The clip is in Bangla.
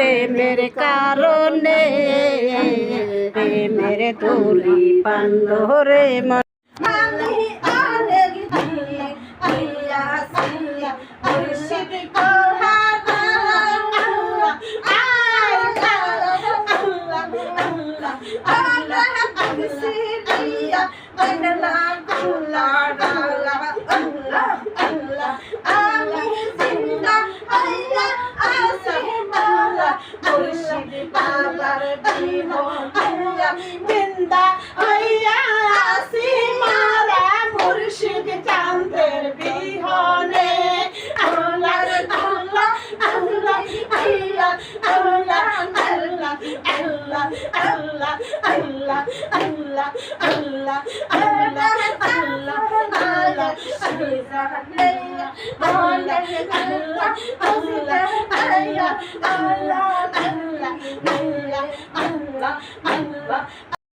প্রেমের কারণে প্রেমের তুলি পান্ড রে জিন্দা আইয়া আসি মালা মুর্শিদ চাঁদের বিহনে আল্লাহ আল্লাহ আল্লাহ আল্লাহ আল্লাহ আল্লাহ আল্লাহ আল্লাহ আল্লাহ আল্লাহ আল্লাহ আল্লাহ আল্লাহ আল্লাহ আল্লাহ আল্লাহ আল্লাহ আল্লাহ